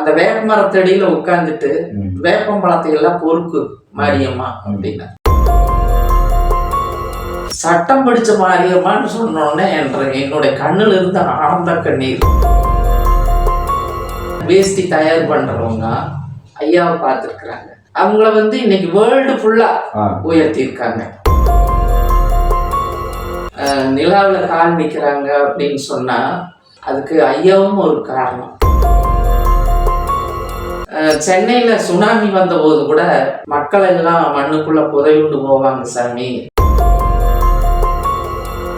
அந்த வேப்ப மரத்தடியில உட்காந்துட்டு ம். வேப்பம்பழத்தை எல்லாம் பொறுக்கு மாரியம்மா அப்படின்னா. சட்டம் படிச்ச மாரியம்மான்னு சொன்னோடனே என்ற என்னுடைய கண்ணுல இருந்து ஆனந்த கண்ணீர். வேஷ்டி தயார் பண்றவங்க ஐயாவை பார்த்துருக்குறாங்க. அவங்கள வந்து இன்னைக்கு வேர்ல்டு ஃபுல்லா உயர்த்தியிருக்காங்க. நிலாவுல கால் வைக்கிறாங்க அப்படின்னு சொன்னா அதுக்கு ஐயாவும் ஒரு காரணம். சென்னையில சுனாமி வந்த போது கூட மக்கள் எல்லாம் மண்ணுக்குள்ள புதையுண்டு போவாங்க சாமி.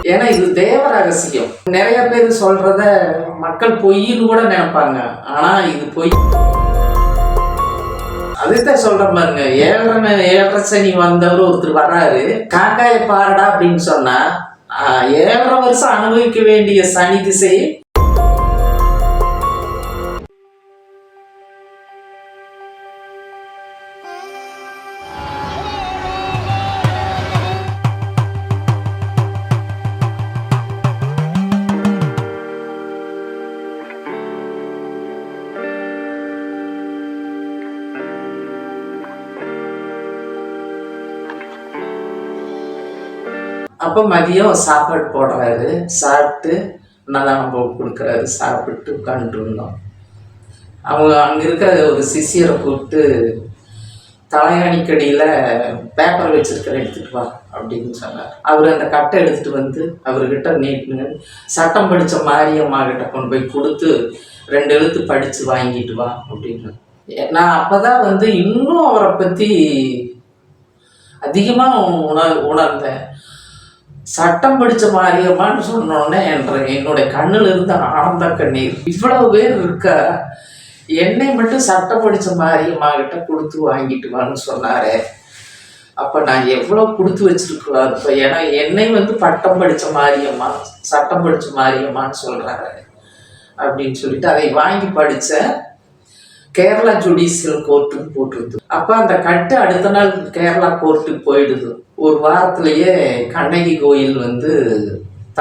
ஏன்னா இது தேவ ரகசியம். நிறைய பேர் சொல்றத மக்கள் பொய்ன்னு கூட நினைப்பாங்க. ஆனா இது பொய். அதுதான் சொல்ற பாருங்க. ஏழரை ஏழரை சனி வந்தவர் ஒருத்தர் வர்றாரு. காக்காய பாருடா அப்படின்னு சொன்னா ஆஹ், ஏழரை வருஷம் அனுபவிக்க வேண்டிய சனி திசையை அப்போ மதியம் சாப்பாடு போடுறாரு. சாப்பிட்டு அன்னதானம் நம்ம கொடுக்குறாரு. சாப்பிட்டு உட்காந்துட்டு இருந்தோம். அவங்க அங்கே இருக்கிற ஒரு சிஷியரை கூப்பிட்டு தலையாணிக்கடியில் பேப்பர் வச்சிருக்கிற எடுத்துகிட்டு வா அப்படின்னு சொன்னார். அவர் அந்த கட்டை எடுத்துகிட்டு வந்து அவர்கிட்ட நீட்டுங்க சட்டம் படித்த மாரியம்மா கிட்ட கொண்டு போய் கொடுத்து ரெண்டு எழுத்து படித்து வாங்கிட்டு வா அப்படின்னு நான் அப்போ தான் வந்து இன்னும் அவரை பற்றி அதிகமாக உணர் உணர்ந்தேன். சட்டம் படிச்ச மாரியம்மான்னு சொன்னோடனே என்ற என்னுடைய கண்ணில் இருந்து ஆனந்த கண்ணீர். இவ்வளவு பேர் இருக்க என்னை மட்டும் சட்டம் படிச்ச மாரியம்மா கிட்ட கொடுத்து வாங்கிட்டு வான்னு சொன்னாரே. அப்ப நான் எவ்வளவு கொடுத்து வச்சிருக்கலாம் இப்போ ஏன்னா என்னை வந்து பட்டம் படிச்ச மாரியம்மா சட்டம் படிச்ச மாரியம்மான்னு சொல்றாரு. அப்படின்னு சொல்லிட்டு அதை வாங்கி படித்தேன் கேரளா ஜுடிஷியல் கோர்ட்டுன்னு போட்டிருது. அப்போ அந்த கட்டு அடுத்த நாள் கேரளா கோர்ட்டுக்கு போயிடுது. ஒரு வாரத்திலேயே கண்ணகி கோயில் வந்து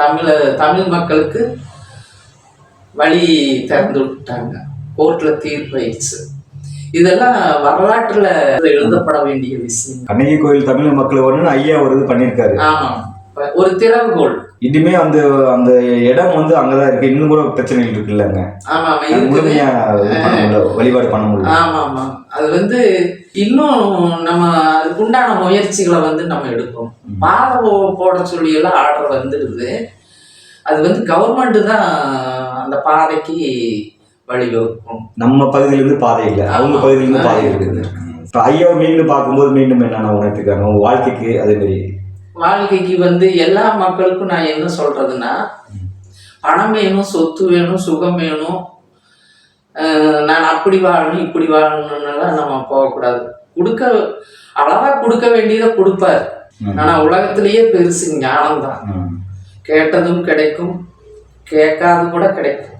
தமிழ தமிழ் மக்களுக்கு வழி திறந்து விட்டாங்க. கோர்ட்டில் தீர்ப்பாயிடுச்சு இதெல்லாம் வரலாற்றுல எழுதப்பட வேண்டிய விஷயம் கண்ணகி கோயில் தமிழ் மக்கள் ஒன்று ஐயா ஒரு இது பண்ணியிருக்காரு. ஆமாம் ஒரு திறவுகோல் இன்னுமே அந்த அந்த இடம் வந்து அங்கதான் இருக்கு. இன்னும் கூட பிரச்சனைகள் அது இருக்குது. முழுமையா வழிபாடு பண்ண முடியல. ஆமா ஆமா. அது வந்து இன்னும் நம்ம அதுக்குண்டான முயற்சிகளை வந்து நம்ம எடுக்கணும். போ- போட சொல்லி எல்லாம் ஆர்டர் வந்துடுது. அது வந்து கவர்மெண்ட் தான் அந்த பாதைக்கு வழிவகுக்கும் நம்ம பகுதியில இருந்து பாதை இல்லை. அவங்க ஆமா. பகுதியில இருந்து பாதை இருக்குது. இப்போ ஐயாவை மீண்டும் பார்க்கும்போது மீண்டும் என்னென்ன உணர்த்துக்காங்க உங்க வாழ்க்கைக்கு அதே மாதிரி வாழ்க்கைக்கு வந்து எல்லா மக்களுக்கும் நான் என்ன சொல்றதுன்னா பணம் வேணும் சொத்து வேணும் சுகம் வேணும் நான் அப்படி வாழணும் இப்படி வாழணும்னுலாம் நம்ம போகக்கூடாது கொடுக்க அளவா கொடுக்க வேண்டியதை கொடுப்பார். ஆனா உலகத்திலேயே பெருசு ஞானம் தான். கேட்டதும் கிடைக்கும் கேட்காது கூட கிடைக்கும்.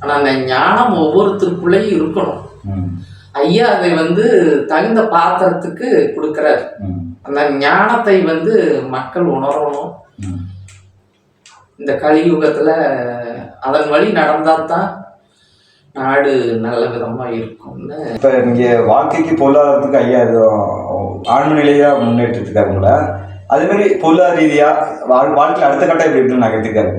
ஆனா அந்த ஞானம் ஒவ்வொருத்தருக்குள்ளேயும் இருக்கணும். ஐயா அதை வந்து தகுந்த பாத்திரத்துக்கு கொடுக்குறாரு. அந்த ஞானத்தை வந்து மக்கள் உணரணும். இந்த கலியுகத்துல அதன் வழி நடந்தால் தான் நாடு நல்ல விதமா இருக்கும்னு இப்ப இங்க வாழ்க்கைக்கு பொருளாதாரத்துக்கு ஐயா எதுவும் ஆழ்ம நிலையா முன்னேற்றிருக்காருங்களா அதே மாதிரி பொருளாதார ரீதியா வாழ் வாழ்க்கையில அடுத்த கட்டம் எப்படி இருக்குன்னு நகர்த்திருக்காரு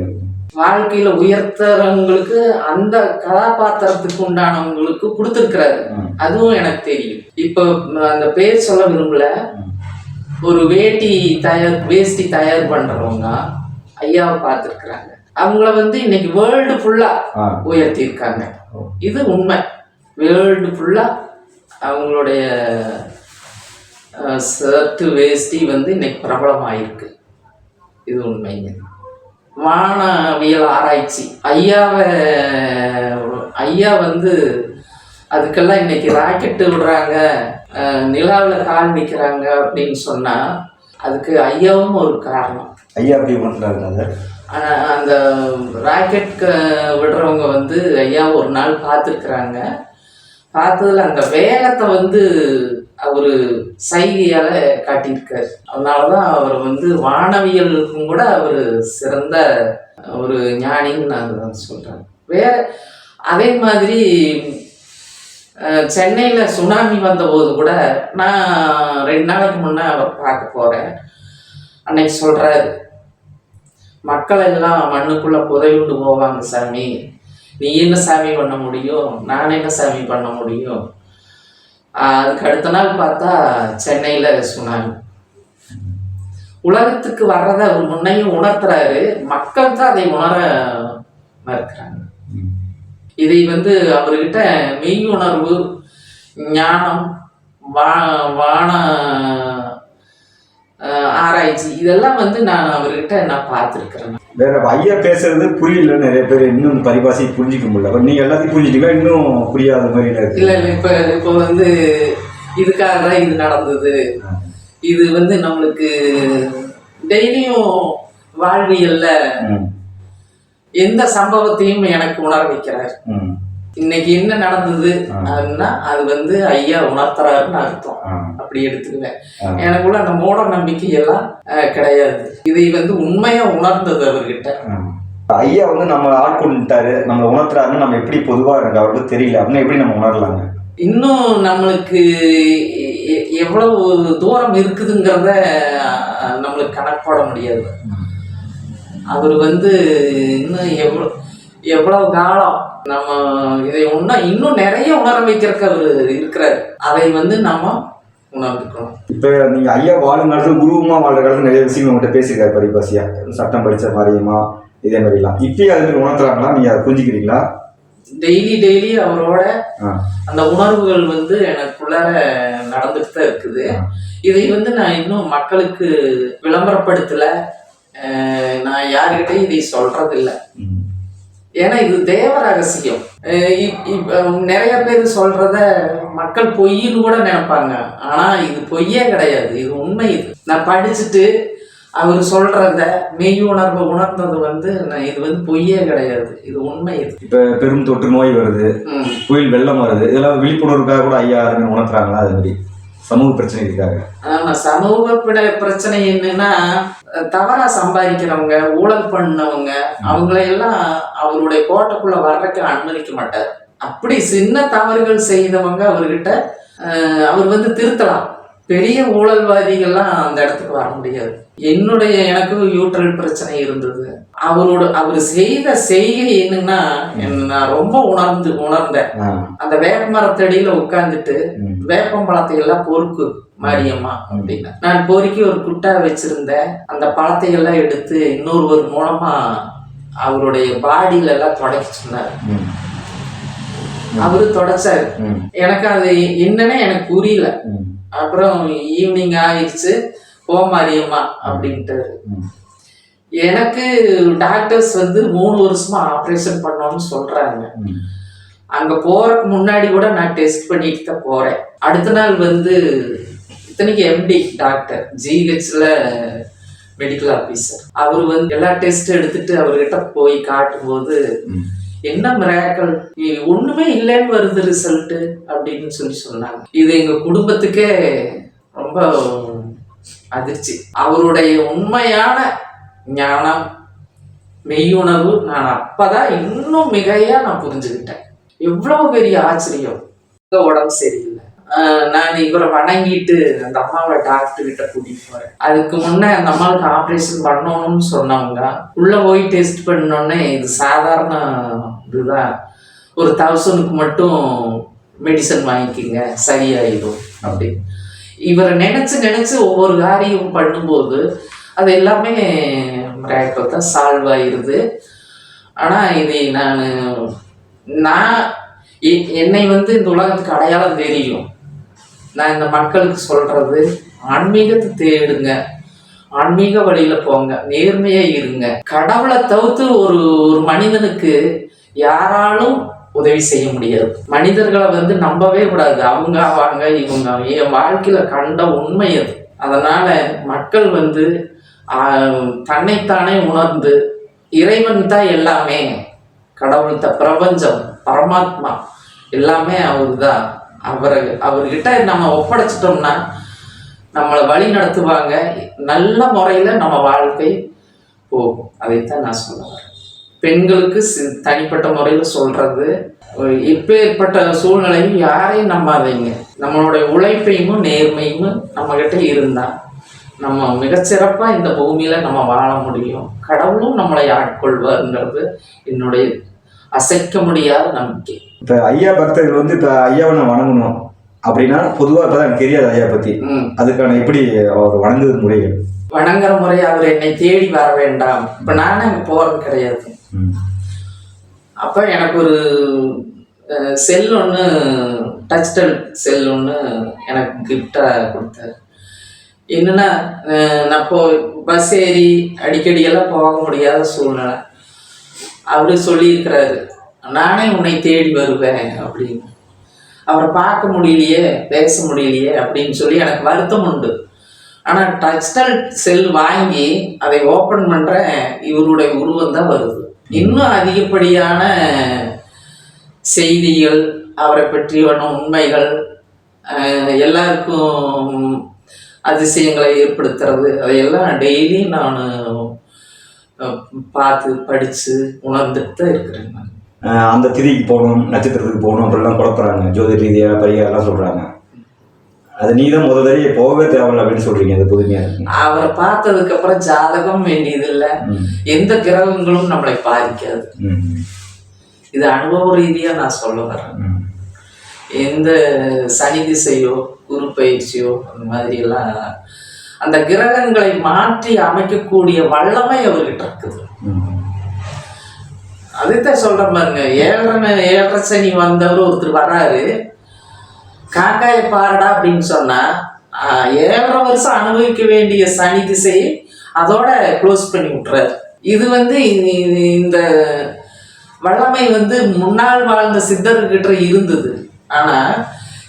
வாழ்க்கையில உயர்த்தறவங்களுக்கு அந்த கதாபாத்திரத்துக்கு உண்டானவங்களுக்கு கொடுத்துருக்கிறாரு. அதுவும் எனக்கு தெரியும் இப்போ அந்த பேர் சொல்ல விரும்பல. ஒரு வேட்டி தயார் வேஷ்டி தயார் பண்றவங்க ஐயாவை பார்த்துருக்குறாங்க. அவங்கள வந்து இன்னைக்கு வேர்ல்டு ஃபுல்லா ஆ. உயர்த்தியிருக்காங்க. இது உண்மை. வேர்ல்டு ஃபுல்லா அவங்களுடைய ஷர்ட்டு வேஷ்டி வந்து இன்னைக்கு பிரபலமாயிருக்கு. இது உண்மைங்க வானவியல் ஆராய்ச்சி. ஐயாவை ஐயா வந்து அதுக்கெல்லாம் இன்னைக்கு ராக்கெட்டு விடுறாங்க. நிலாவுல கால் நிற்கிறாங்க அப்படின்னு சொன்னா அதுக்கு ஐயாவும் ஒரு காரணம். ஐயா அப்படி உணர்த்துறாரு அதை. ஆனா, அந்த ராக்கெட் விடுறவங்க வந்து ஐயா ஒரு நாள் பார்த்துருக்குறாங்க. பார்த்ததுல அந்த வேகத்தை வந்து அவர் சைகையால காட்டியிருக்காரு. அதனால தான் அவர் வந்து வானவியலுக்கும் கூட அவர் சிறந்த ஒரு ஞானின்னு நான் சொல்கிறேன் வேற அதே மாதிரி சென்னையில் சுனாமி வந்தபோது கூட நான் ரெண்டு நாளைக்கு முன்னே அவர் பார்க்க போகிறேன் அன்னைக்கு சொல்கிறாரு மக்கள் எல்லாம் மண்ணுக்குள்ளே புதையுண்டு போவாங்க சாமி. நீ என்ன சாமி பண்ண முடியும்? நான் என்ன சாமி பண்ண முடியும்? அதுக்கு அடுத்த நாள் பார்த்தா சென்னையில் சுனாமி. உலகத்துக்கு வர்றதை அவர் முன்னையும் உணர்த்துறாரு. மக்கள் தான் அதை உணர மறுக்கிறாங்க. இதை வந்து அவர்கிட்ட மெய் உணர்வு ஞானம் வா வான ஆராய்ச்சி இதெல்லாம் வந்து நான் அவர்கிட்ட நான் பார்த்துருக்கிறேன். வேற ஐயா பேசுறது புரியல நிறைய பேர் இன்னும் பரிபாஷை புரிஞ்சிக்க முடியல. அப்ப நீங்க எல்லாத்தையும் புரிஞ்சுட்டீங்க இன்னும் புரியாத மாதிரி இருக்கு? இல்லை இல்லை இப்போ இப்போ வந்து இதுக்காக தான் இது நடந்தது. இது வந்து நம்மளுக்கு டெய்லியும் வாழ்வியல்ல எந்த சம்பவத்தையும் எனக்கு உணர வைக்கிறார் இன்னைக்கு என்ன நடந்தது. அப்படின்னா அது வந்து ஐயா உணர்த்துறாருன்னு அர்த்தம். அப்படி எடுத்துக்குவேன். எனக்குள்ள அந்த மூட நம்பிக்கை எல்லாம் கிடையாது. இதை வந்து உண்மையா உணர்ந்தது அவர்கிட்ட. ஐயா வந்து நம்ம ஆட்கொண்டுட்டாரு நம்ம உணர்த்துறாருன்னு நம்ம எப்படி பொதுவா எனக்கு அவருக்கு தெரியல. அப்படின்னு எப்படி நம்ம உணரலாங்க? இன்னும் நம்மளுக்கு எவ்வளவு தூரம் இருக்குதுங்கிறத நம்மளுக்கு கணக்கு போட முடியாது. அவர் வந்து இன்னும் எவ்வளோ எவ்வளவு காலம் நம்ம இதை இன்னும் இன்னும் நிறைய உணர வைக்கிறதுக்கு அவர் இருக்கிறார். அதை வந்து நம்ம உணர்ந்துக்கணும். இப்ப நீங்க ஐயா வாழும் காலத்துல உருவமா வாழ்ற காலத்துல நிறைய விஷயங்கள் உங்கள்கிட்ட பேசியிருக்காரு பரிபாசியா. சட்டம் படிச்ச மாதிரியுமா இதே மாதிரிலாம். இப்பயே அது மாதிரி உணர்த்துறாங்களா? நீங்க அதை புரிஞ்சுக்கிறீங்களா? டெய்லி டெய்லி அவரோட. அந்த உணர்வுகள் வந்து எனக்குள்ளார நடந்துட்டு தான் இருக்குது. இதை வந்து நான் இன்னும் மக்களுக்கு விளம்பரப்படுத்தல. நான் யாருக்கிட்டையும் இதை சொல்றதில்ல. ஏன்னா இது தேவ ரகசியம். நிறைய பேர் சொல்றத மக்கள் பொய்ன்னு கூட நினைப்பாங்க. ஆனா இது பொய்யே கிடையாது. இது உண்மை இது. நான் படிச்சுட்டு அவர் சொல்றத மெய் உணர்வை உணர்ந்தது வந்து நான் இது வந்து பொய்யே கிடையாது. இது உண்மை இது. இப்ப பெரும் தொற்று நோய் வருது. புயல் வெள்ளம் வருது. இதெல்லாம் விழிப்புணர்வுக்காக கூட ஐயா உணர்த்துறாங்களா? அது மாதிரி சமூக பிரச்சனைகளுக்காக ஆமா சமூக பிரச்சனை என்னன்னா தவறா சம்பாதிக்கிறவங்க ஊழல் பண்ணவங்க அவங்களையெல்லாம் அவருடைய கோட்டைக்குள்ள வர்றதுக்கு அனுமதிக்க மாட்டார். அப்படி சின்ன தவறுகள் செய்தவங்க அவர்கிட்ட அவர் வந்து திருத்தலாம். பெரிய ஊழல்வாதிகள்லாம் அந்த இடத்துக்கு வர முடியாது. என்னுடைய எனக்கு யூட்ரல் பிரச்சனை இருந்தது. அவரோட அவர் செய்த செய்கை என்னன்னா என்ன நான் ரொம்ப உணர்ந்து உணர்ந்தேன். அந்த வேப்ப மரத்தடியில உட்கார்ந்துட்டு ம். வேப்பம்பழத்தை எல்லாம் பொறுக்கு மாரியம்மா அப்படின்னா. நான் பொறுக்கி ஒரு குட்டா வச்சிருந்தேன். அந்த பழத்தை எல்லாம் எடுத்து இன்னொருவர் மூலமா அவருடைய பாடியில எல்லாம் தொடக்க சொன்னார். அவரு தொடச்சாரு. எனக்கு அது என்னன்னே எனக்கு புரியல. அப்புறம் ஈவினிங் ஆயிடுச்சு போ மாரியம்மா அப்படின்ட்டு. எனக்கு டாக்டர்ஸ் வந்து மூணு வருஷமா ஆப்ரேஷன் பண்ணோம்னு சொல்றாங்க. அங்க போறதுக்கு முன்னாடி கூட நான் டெஸ்ட் பண்ணிட்டு தான் போறேன் அடுத்த நாள் வந்து இத்தனைக்கு எம்டி டாக்டர் ஜிஹெச்ல மெடிக்கல் ஆஃபீஸர் அவர் வந்து எல்லா டெஸ்ட் எடுத்துட்டு அவர்கிட்ட போய் காட்டும்போது. என்ன மிராக்கள் ஒண்ணுமே இல்லைன்னு வருது ரிசல்ட் அப்படின்னு சொல்லி சொன்னாங்க. இது எங்க குடும்பத்துக்கே ரொம்ப அதிர்ச்சி. அவருடைய உண்மையான ஞானம் மெய்யுணர்வு நான் அப்பதான் இன்னும் மிகையா நான் புரிஞ்சுக்கிட்டேன். எவ்வளவு பெரிய ஆச்சரியம். உடம்பு சரியில்லை. நான் இவரை வணங்கிட்டு அந்த அம்மாவை டாக்டர் கிட்ட கூட்டிட்டு போறேன். அதுக்கு முன்னே அந்த அம்மாவுக்கு ஆப்ரேஷன் பண்ணணும்னு சொன்னவங்க உள்ள போய் டெஸ்ட் பண்ணோடனே இது சாதாரண இதுதான் ஒரு தௌசண்ட்க்கு மட்டும் மெடிசன் வாங்கிக்கிங்க சரியாயிடும் அப்படி இவரை நினைச்சு நினைச்சு ஒவ்வொரு காரியம் பண்ணும்போது அது எல்லாமே மிராக்கிள் தான் சால்வ் ஆயிடுது ஆனால் இதை நான் நான் எ- என்னை வந்து இந்த உலகத்துக்கு அடையாளம் தெரியும். நான் இந்த மக்களுக்கு சொல்றது ஆன்மீகத்தை தேடுங்க. ஆன்மீக வழியில போங்க. நேர்மையா இருங்க. கடவுளை தவிர்த்து ஒரு ஒரு மனிதனுக்கு யாராலும் உதவி செய்ய முடியாது. மனிதர்களை வந்து நம்பவே கூடாது. அவங்க அவங்க இவங்க என் வாழ்க்கையில கண்ட உண்மை அது. அதனால மக்கள் வந்து தன்னைத்தானே உணர்ந்து இறைவன் தான் எல்லாமே. கடவுள் தான் பிரபஞ்சம் பரமாத்மா எல்லாமே அவர் தான் அவரை அவர்கிட்ட நம்ம ஒப்படைச்சிட்டோம்னா நம்மளை வழி நடத்துவாங்க. நல்ல முறையில் நம்ம வாழ்க்கை போகும். அதைத்தான் நான் சொல்ல வரேன். பெண்களுக்கு சி- தனிப்பட்ட முறையில் சொல்றது இப்பேற்பட்ட சூழ்நிலையும் யாரையும் நம்பாதீங்க. நம்மளுடைய உழைப்பையும் நேர்மையும் நம்மக்கிட்ட இருந்தால் நம்ம மிகச்சிறப்பாக இந்த பூமியில் நம்ம வாழ முடியும். கடவுளும் நம்மளை ஆட்கொள்வாருங்கிறது என்னுடைய அசைக்க முடியாத நம்பிக்கை. இப்போ ஐயா பக்தர்கள் வந்து இப்போ ஐயாவை நான் வணங்கணும் அப்படின்னா பொதுவாக இப்போ எனக்கு தெரியாது ஐயா பற்றி. அதுக்கான எப்படி அவர் வணங்குது முறைகள்? வணங்குற முறை அவர் என்னை தேடி வர வேண்டாம். இப்ப நானே அங்க போறது கிடையாது. அப்ப எனக்கு ஒரு செல் ஒன்று டச்டல் செல் ஒன்று எனக்கு கிஃப்டாக கொடுத்தாரு. என்னன்னா நான் போ பஸ் ஏறி அடிக்கடி எல்லாம் போக முடியாத சூழ்நிலை. அவரு சொல்லியிருக்கிறாரு நானே உன்னை தேடி வருவேன் அப்படின்னு. அவரை பார்க்க முடியலையே பேச முடியலையே அப்படின்னு சொல்லி எனக்கு வருத்தம் உண்டு. ஆனால் டச்டல் செல் வாங்கி அதை ஓப்பன் பண்ணுற இவருடைய உருவம் தான் வருது. இன்னும் அதிகப்படியான செய்திகள் அவரை பற்றியான உண்மைகள் எல்லாருக்கும் அதிசயங்களை ஏற்படுத்துறது அதையெல்லாம் டெய்லி நான் பார்த்து படித்து உணர்ந்துட்டு தான் இருக்கிறேன் நான். அந்த திதிக்கு போகணும் நட்சத்திரத்துக்கு போகணும் அப்படிலாம் குழப்பறாங்க. ஜோதி ரீதியாக பரிகாரம்லாம் சொல்கிறாங்க அது நீ தான் முதல் தடவை போகவே தேவையில்ல அப்படின்னு சொல்கிறீங்க அது புதுமையாக இருக்கு அவரை பார்த்ததுக்கு அப்புறம் ஜாதகம் வேண்டியதில்லை. எந்த கிரகங்களும் நம்மளை பாதிக்காது. இது அனுபவ ரீதியாக நான் சொல்ல வரேன். எந்த சனி திசையோ குரு பயிற்சியோ அந்த மாதிரி எல்லாம் அந்த கிரகங்களை மாற்றி அமைக்கக்கூடிய வல்லமை அவர்கிட்ட இருக்குது. ம். சொல்ற பாருங்க. ஏழரை ஏழரை சனி வந்தவர் ஒருத்தர் வர்றாரு காக்காய பாருடா அப்படின்னு சொன்னா ஏழரை வருஷம் அனுபவிக்க வேண்டிய சனி திசையை அதோட க்ளோஸ் பண்ணி விட்டுறாரு. இது வந்து இ- இந்த வல்லமை வந்து முன்னால் வாழ்ந்த சித்தர்கிட்ட இருந்தது. ஆனா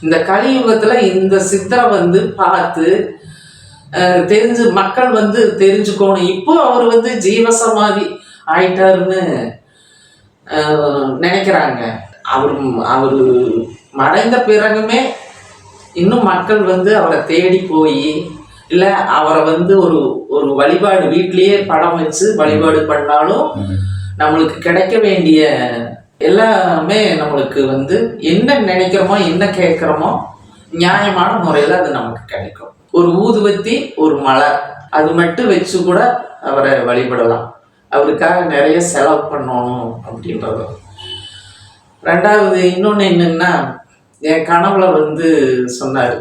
இந்த கலியுகத்துல இந்த சித்தரை வந்து பார்த்து தெரிஞ்சு மக்கள் வந்து தெரிஞ்சுக்கணும். இப்போ அவர் வந்து ஜீவசமாதி ஆயிட்டாருன்னு நினைக்கிறாங்க. அவர் அவர் மறைந்த பிறகுமே இன்னும் மக்கள் வந்து அவரை தேடி போய் இல்லை அவரை வந்து ஒரு ஒரு வழிபாடு வீட்லேயே படம் வச்சு வழிபாடு பண்ணாலும் நம்மளுக்கு கிடைக்க வேண்டிய எல்லாமே நம்மளுக்கு வந்து என்ன நினைக்கிறோமோ என்ன கேட்குறோமோ நியாயமான முறையில் அது நமக்கு கிடைக்கும். ஒரு ஊதுவத்தி ஒரு மலர். அது மட்டும் வச்சு கூட அவரை வழிபடலாம். அவருக்காக நிறைய செலவு பண்ணணும் அப்படின்றது. ரெண்டாவது இன்னொன்று என்னன்னா என் கனவுல வந்து சொன்னார்.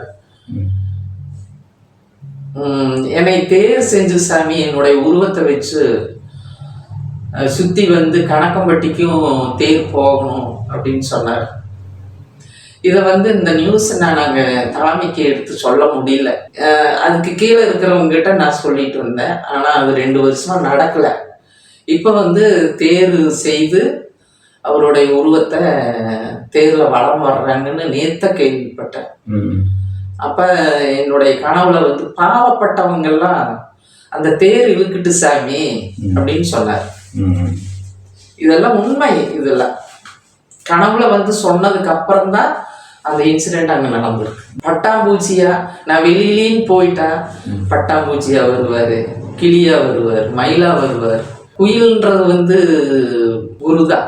என்னை தேர் செஞ்சு சாமி என்னுடைய உருவத்தை வச்சு சுற்றி வந்து கணக்கம்பட்டிக்கும் தேர் போகணும் அப்படின்னு சொன்னார். இதை வந்து இந்த நியூஸ் நான் நாங்கள் தலைமைக்கு எடுத்து சொல்ல முடியல. அதுக்கு கீழே இருக்கிறவங்க கிட்ட நான் சொல்லிட்டு வந்தேன் ஆனால் அது ரெண்டு வருஷமா நடக்கல. இப்போ வந்து தேர் செய்து அவருடைய உருவத்தை தேரில் வலம் வர்றாங்கன்னு நேத்த கேள்விப்பட்டேன். அப்ப என்னுடைய கனவுல வந்து பாவப்பட்டவங்கெல்லாம் அந்த தேர் இழுக்கிட்டு சாமி அப்படின்னு சொன்னார். இதெல்லாம் உண்மை இதெல்லாம். கனவுல வந்து சொன்னதுக்கு அப்புறம் தான் அந்த இன்சிடென்ட் அங்க நடந்திருக்கு. பட்டாம்பூச்சியா? நான் வெளியிலேயும் போயிட்டா பட்டாம்பூச்சியா வருவாரு கிளியா வருவார் மயிலா வருவார். குயில்ன்றது வந்து குருதான்.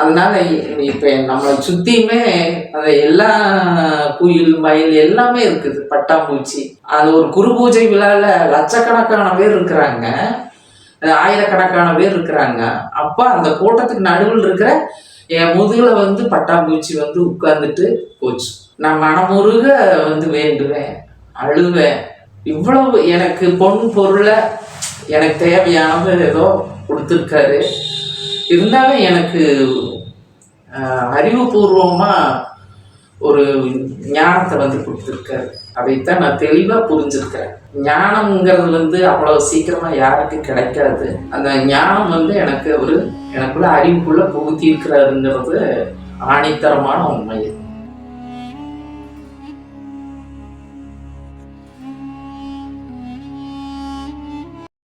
அதனால இப்ப நம்மளை சுத்தியுமே அந்த எல்லா குயில் மயில் எல்லாமே இருக்குது. பட்டாம்பூச்சி. அது ஒரு குரு பூஜை விழால லட்சக்கணக்கான பேர் இருக்கிறாங்க. ஆயிரக்கணக்கான பேர் இருக்கிறாங்க. அப்ப அந்த கூட்டத்துக்கு நடுவில் இருக்கிற என் முதுகில் வந்து பட்டாம்பூச்சி வந்து உட்கார்ந்துட்டு போச்சு. நான் மனமுருக வந்து வேண்டுவேன் அழுவேன். இவ்வளவு எனக்கு பொன் பொருளை எனக்கு தேவையானது ஏதோ கொடுத்துருக்காரு. இருந்தாலும் எனக்கு அறிவுபூர்வமாக ஒரு ஞானத்தை வந்து கொடுத்துருக்காரு. அதைத்தான் நான் தெளிவாக புரிஞ்சிருக்கிறேன். ஞானம்ங்கிறது வந்து அவ்வளோ சீக்கிரமாக யாருக்கும் கிடைக்காது. அந்த ஞானம் வந்து எனக்கு ஒரு எனக்குள்ள அறிவுக்குள்ளே புகுத்தி இருக்கிறாருங்கிறது ஆணித்தரமான உண்மை.